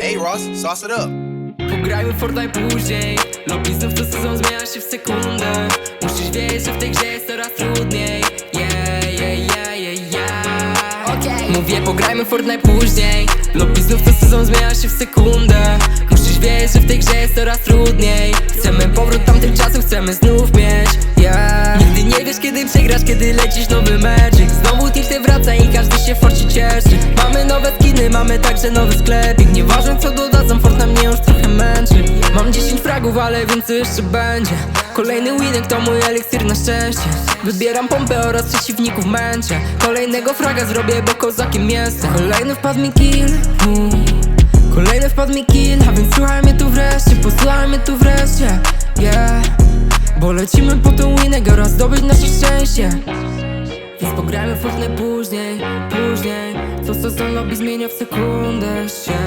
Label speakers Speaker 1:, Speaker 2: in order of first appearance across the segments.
Speaker 1: Hey Ross, sauce it up.
Speaker 2: Pograjmy w Fortnite później. Lobby znów to sezon zmienia się w sekundę. Musisz wiedzieć, że w tej grze jest coraz trudniej. Yeah, yeah, yeah, yeah, yeah.
Speaker 3: Okej.
Speaker 2: Mówię pograjmy w Fortnite później. Lobby znów to sezon zmienia się w sekundę. Musisz wiedzieć, że w tej grze jest coraz trudniej. Chcemy powrót tamtych czasów, chcemy znów mieć. Yeah. Nigdy nie wiesz kiedy przegrasz, kiedy lecisz nowy magic Znowu tilty mamy także nowy sklepik. Nieważne co dodadzą, Fortnite mnie już trochę męczy. Mam 10 fragów, ale więcej jeszcze będzie. Kolejny winek to mój eliksir na szczęście. Wybieram pompę oraz przeciwników męczę. Kolejnego fraga zrobię, bo kozakiem jestem. Kolejny wpadł mi kill. Kolejny wpadł mi kill, a więc słuchaj mnie tu wreszcie Posłuchaj mnie tu wreszcie, yeah. Bo lecimy po tą winek oraz zdobyć nasze szczęście w Fortnite później, później. Co sezon lobby zmienia w sekundę się.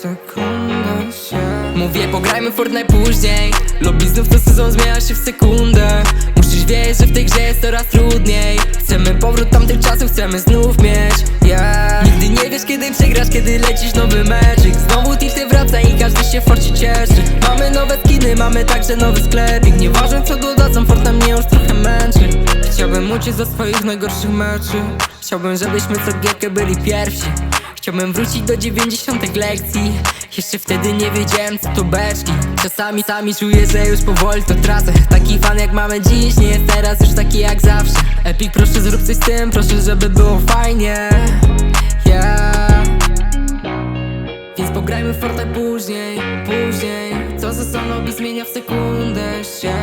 Speaker 2: Sekundę się. Mówię pograjmy Fortnite później. Lobby znów co sezon zmienia się w sekundę. Musisz wiedzieć, że w tej grze jest coraz trudniej. Chcemy powrót tamtych czasów, chcemy znów mieć. Yeah. Nigdy nie wiesz kiedy przegrasz, kiedy lecisz nowy magic. Znowu tilty wraca i każdy się w Forcie cieszy. Mamy nowe skiny, mamy także nowy sklepik. Nieważne co dodadzą, Fortnite mnie już trochę męczy Ze swoich najgorszych meczy. Chciałbym, żebyśmy co gierkę byli pierwsi. Chciałbym wrócić do 90 lekcji. Jeszcze wtedy nie wiedziałem co to beczki. Czasami sami czuję, że już powoli to tracę. Taki fan jak mamy dziś nie jest teraz już taki jak zawsze. Epic proszę zrób coś z tym, proszę żeby było fajnie. Yeah. Więc pograjmy w później, później. Co ze lobby zmienia w sekundę się.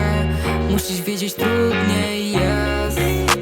Speaker 2: Musisz wiedzieć trudniej, yeah Thank you.